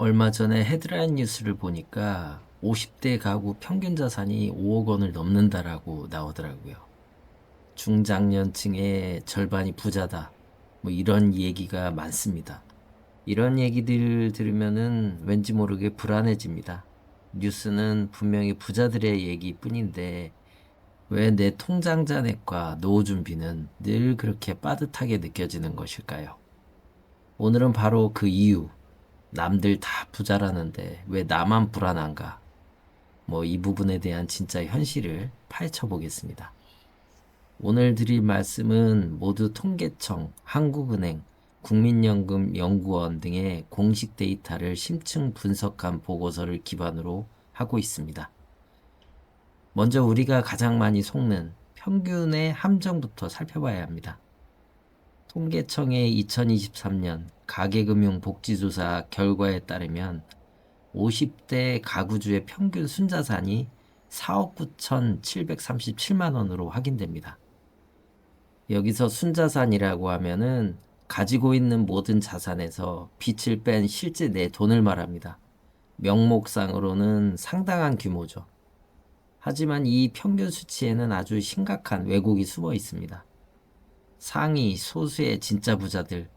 얼마 전에 헤드라인 뉴스를 보니까 50대 가구 평균 자산이 5억 원을 넘는다라고 나오더라고요. 중장년층의 절반이 부자다. 뭐 이런 얘기가 많습니다. 이런 얘기들 들으면은 왠지 모르게 불안해집니다. 뉴스는 분명히 부자들의 얘기뿐인데 왜 내 통장 잔액과 노후 준비는 늘 그렇게 빠듯하게 느껴지는 것일까요? 오늘은 바로 그 이유, 남들 다 부자라는데 왜 나만 불안한가? 뭐 이 부분에 대한 진짜 현실을 파헤쳐 보겠습니다. 오늘 드릴 말씀은 모두 통계청, 한국은행, 국민연금 연구원 등의 공식 데이터를 심층 분석한 보고서를 기반으로 하고 있습니다. 먼저 우리가 가장 많이 속는 평균의 함정부터 살펴봐야 합니다. 통계청의 2023년 가계금융복지조사 결과에 따르면 50대 가구주의 평균 순자산이 4억 9,737만 원으로 확인됩니다. 여기서 순자산이라고 하면은 가지고 있는 모든 자산에서 빚을 뺀 실제 내 돈을 말합니다. 명목상으로는 상당한 규모죠. 하지만 이 평균 수치에는 아주 심각한 왜곡이 숨어 있습니다. 상위 소수의 진짜 부자들,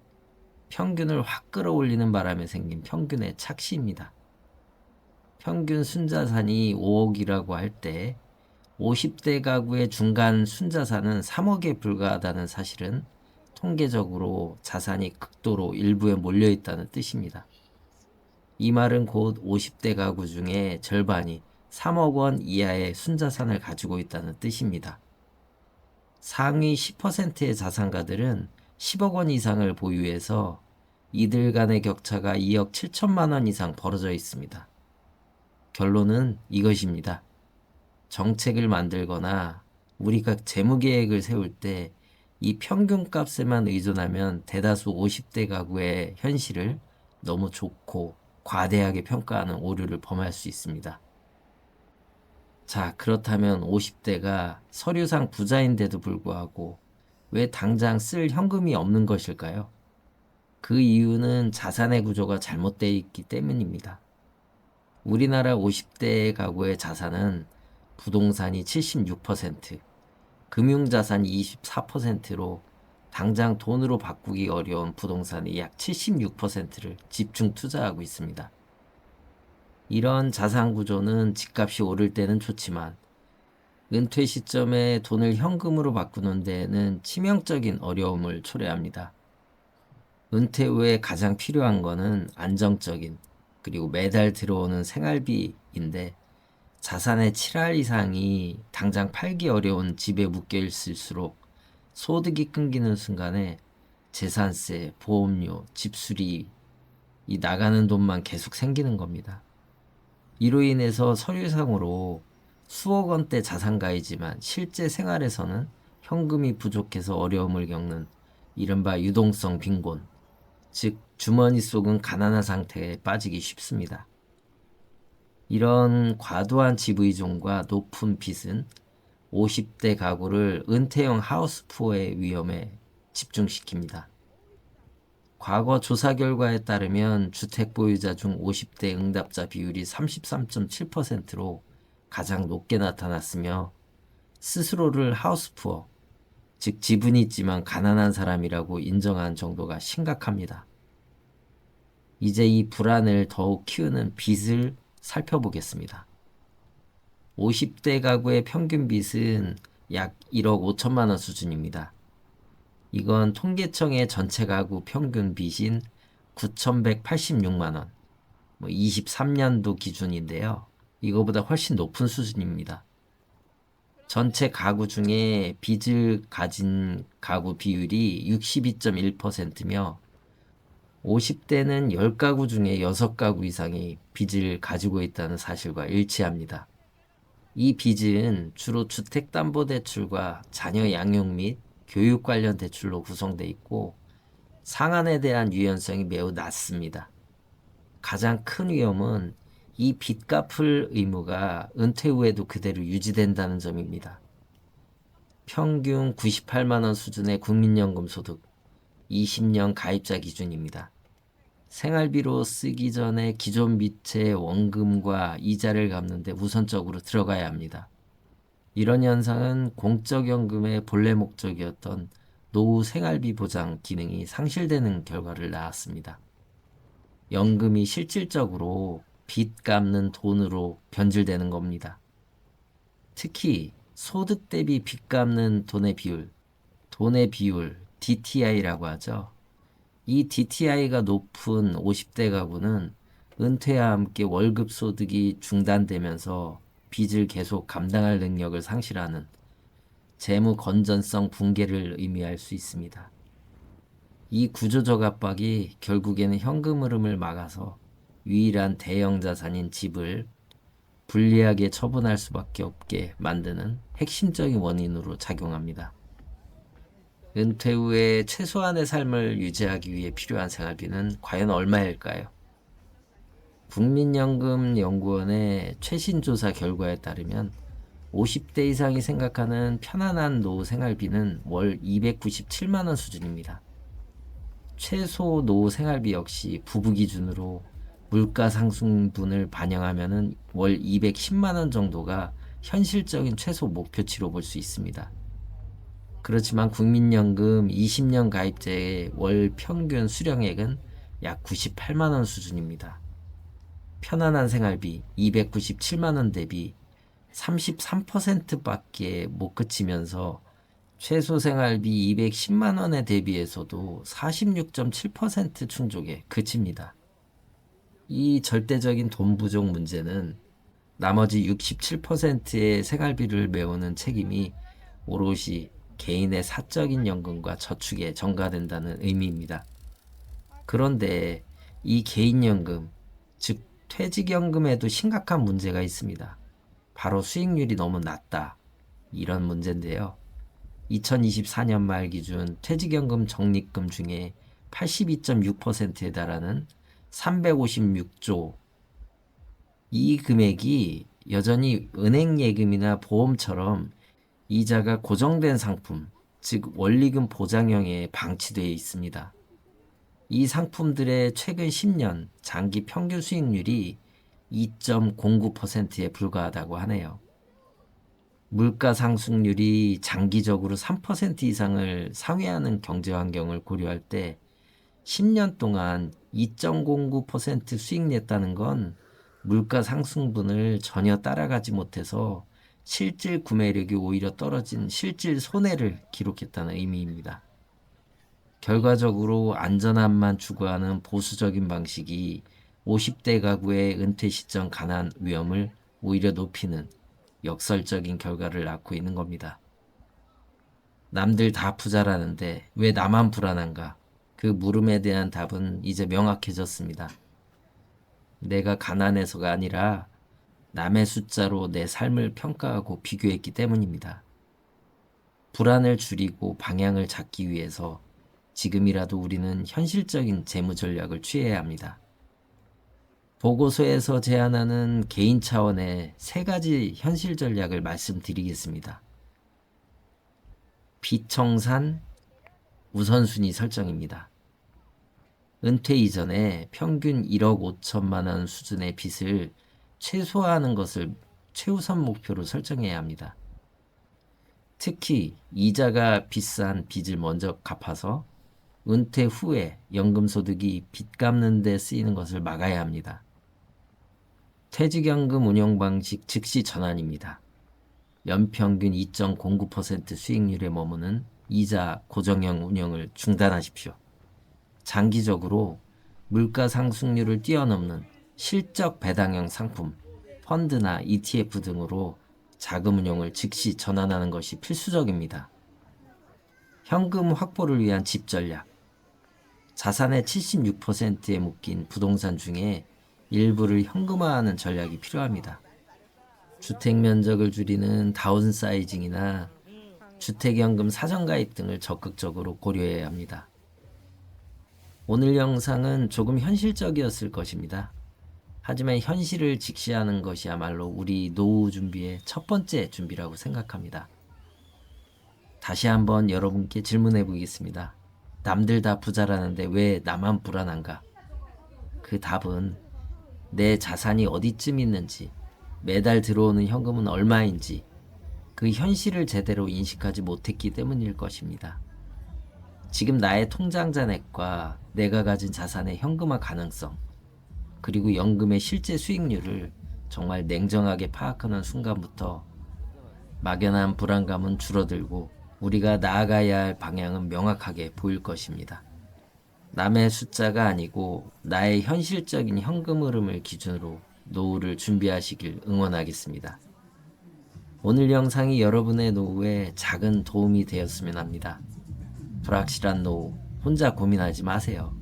평균을 확 끌어올리는 바람에 생긴 평균의 착시입니다. 평균 순자산이 5억이라고 할 때 50대 가구의 중간 순자산은 3억에 불과하다는 사실은 통계적으로 자산이 극도로 일부에 몰려 있다는 뜻입니다. 이 말은 곧 50대 가구 중에 절반이 3억 원 이하의 순자산을 가지고 있다는 뜻입니다. 상위 10%의 자산가들은 10억 원 이상을 보유해서 이들 간의 격차가 2억 7천만 원 이상 벌어져 있습니다. 결론은 이것입니다. 정책을 만들거나 우리가 재무 계획을 세울 때 이 평균 값에만 의존하면 대다수 50대 가구의 현실을 너무 좋고 과대하게 평가하는 오류를 범할 수 있습니다. 자, 그렇다면 50대가 서류상 부자인데도 불구하고 왜 당장 쓸 현금이 없는 것일까요? 그 이유는 자산의 구조가 잘못되어 있기 때문입니다. 우리나라 50대 가구의 자산은 부동산이 76%, 금융자산이 24%로 당장 돈으로 바꾸기 어려운 부동산의 약 76%를 집중 투자하고 있습니다. 이런 자산 구조는 집값이 오를 때는 좋지만 은퇴 시점에 돈을 현금으로 바꾸는 데에는 치명적인 어려움을 초래합니다. 은퇴 후에 가장 필요한 것은 안정적인 그리고 매달 들어오는 생활비인데 자산의 7할 이상이 당장 팔기 어려운 집에 묶여 있을수록 소득이 끊기는 순간에 재산세, 보험료, 집수리 이 나가는 돈만 계속 생기는 겁니다. 이로 인해서 서류상으로 수억 원대 자산가이지만 실제 생활에서는 현금이 부족해서 어려움을 겪는 이른바 유동성 빈곤, 즉 주머니 속은 가난한 상태에 빠지기 쉽습니다. 이런 과도한 지부의존과 높은 빚은 50대 가구를 은퇴형 하우스푸어의 위험에 집중시킵니다. 과거 조사 결과에 따르면 주택 보유자 중 50대 응답자 비율이 33.7%로 가장 높게 나타났으며 스스로를 하우스푸어, 즉 지분이 있지만 가난한 사람이라고 인정한 정도가 심각합니다. 이제 이 불안을 더욱 키우는 빚을 살펴보겠습니다. 50대 가구의 평균 빚은 약 1억 5천만 원 수준입니다. 이건 통계청의 전체 가구 평균 빚인 9,186만 원, 뭐 23년도 기준인데요. 이거보다 훨씬 높은 수준입니다. 전체 가구 중에 빚을 가진 가구 비율이 62.1%며 50대는 10가구 중에 6가구 이상이 빚을 가지고 있다는 사실과 일치합니다. 이 빚은 주로 주택담보대출과 자녀 양육 및 교육 관련 대출로 구성되어 있고 상한에 대한 유연성이 매우 낮습니다. 가장 큰 위험은 이 빚 갚을 의무가 은퇴 후에도 그대로 유지된다는 점입니다. 평균 98만원 수준의 국민연금 소득 20년 가입자 기준입니다. 생활비로 쓰기 전에 기존 빚의 원금과 이자를 갚는데 우선적으로 들어가야 합니다. 이런 현상은 공적연금의 본래 목적이었던 노후 생활비 보장 기능이 상실되는 결과를 낳았습니다. 연금이 실질적으로 빚 갚는 돈으로 변질되는 겁니다. 특히 소득 대비 빚 갚는 돈의 비율, 돈의 비율, DTI라고 하죠. 이 DTI가 높은 50대 가구는 은퇴와 함께 월급 소득이 중단되면서 빚을 계속 감당할 능력을 상실하는 재무 건전성 붕괴를 의미할 수 있습니다. 이 구조적 압박이 결국에는 현금 흐름을 막아서 유일한 대형 자산인 집을 불리하게 처분할 수밖에 없게 만드는 핵심적인 원인으로 작용합니다. 은퇴 후에 최소한의 삶을 유지하기 위해 필요한 생활비는 과연 얼마일까요? 국민연금연구원의 최신 조사 결과에 따르면 50대 이상이 생각하는 편안한 노후 생활비는 월 297만원 수준입니다. 최소 노후 생활비 역시 부부 기준으로 물가 상승분을 반영하면 월 210만원 정도가 현실적인 최소 목표치로 볼 수 있습니다. 그렇지만 국민연금 20년 가입자의 월 평균 수령액은 약 98만원 수준입니다. 편안한 생활비 297만 원 대비 33%밖에 못 그치면서 최소 생활비 210만 원에 대비해서도 46.7% 충족에 그칩니다. 이 절대적인 돈 부족 문제는 나머지 67%의 생활비를 메우는 책임이 오롯이 개인의 사적인 연금과 저축에 전가된다는 의미입니다. 그런데 이 개인연금, 즉 퇴직연금에도 심각한 문제가 있습니다. 바로 수익률이 너무 낮다. 이런 문제인데요. 2024년 말 기준 퇴직연금 적립금 중에 82.6%에 달하는 356조. 이 금액이 여전히 은행 예금이나 보험처럼 이자가 고정된 상품, 즉 원리금 보장형에 방치되어 있습니다. 이 상품들의 최근 10년 장기 평균 수익률이 2.09%에 불과하다고 하네요. 물가 상승률이 장기적으로 3% 이상을 상회하는 경제 환경을 고려할 때 10년 동안 2.09% 수익 냈다는 건 물가 상승분을 전혀 따라가지 못해서 실질 구매력이 오히려 떨어진 실질 손해를 기록했다는 의미입니다. 결과적으로 안전함만 추구하는 보수적인 방식이 50대 가구의 은퇴 시점 가난 위험을 오히려 높이는 역설적인 결과를 낳고 있는 겁니다. 남들 다 부자라는데 왜 나만 불안한가? 그 물음에 대한 답은 이제 명확해졌습니다. 내가 가난해서가 아니라 남의 숫자로 내 삶을 평가하고 비교했기 때문입니다. 불안을 줄이고 방향을 잡기 위해서 지금이라도 우리는 현실적인 재무 전략을 취해야 합니다. 보고서에서 제안하는 개인 차원의 세 가지 현실 전략을 말씀드리겠습니다. 비청산 우선순위 설정입니다. 은퇴 이전에 평균 1억 5천만 원 수준의 빚을 최소화하는 것을 최우선 목표로 설정해야 합니다. 특히 이자가 비싼 빚을 먼저 갚아서 은퇴 후에 연금소득이 빚 갚는 데 쓰이는 것을 막아야 합니다. 퇴직연금 운용 방식 즉시 전환입니다. 연평균 2.09% 수익률에 머무는 이자 고정형 운영을 중단하십시오. 장기적으로 물가 상승률을 뛰어넘는 실적 배당형 상품, 펀드나 ETF 등으로 자금 운용을 즉시 전환하는 것이 필수적입니다. 현금 확보를 위한 집 전략. 자산의 76%에 묶인 부동산 중에 일부를 현금화하는 전략이 필요합니다. 주택 면적을 줄이는 다운사이징이나 주택연금 사전가입 등을 적극적으로 고려해야 합니다. 오늘 영상은 조금 현실적이었을 것입니다. 하지만 현실을 직시하는 것이야말로 우리 노후 준비의 첫 번째 준비라고 생각합니다. 다시 한번 여러분께 질문해 보겠습니다. 남들 다 부자라는데 왜 나만 불안한가? 그 답은 내 자산이 어디쯤 있는지, 매달 들어오는 현금은 얼마인지, 그 현실을 제대로 인식하지 못했기 때문일 것입니다. 지금 나의 통장 잔액과 내가 가진 자산의 현금화 가능성, 그리고 연금의 실제 수익률을 정말 냉정하게 파악하는 순간부터 막연한 불안감은 줄어들고 우리가 나아가야 할 방향은 명확하게 보일 것입니다. 남의 숫자가 아니고 나의 현실적인 현금 흐름을 기준으로 노후를 준비하시길 응원하겠습니다. 오늘 영상이 여러분의 노후에 작은 도움이 되었으면 합니다. 불확실한 노후, 혼자 고민하지 마세요.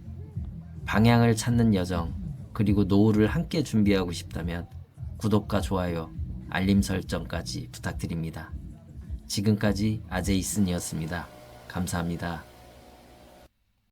방향을 찾는 여정, 그리고 노후를 함께 준비하고 싶다면 구독과 좋아요, 알림 설정까지 부탁드립니다. 지금까지 아제이슨이었습니다. 감사합니다.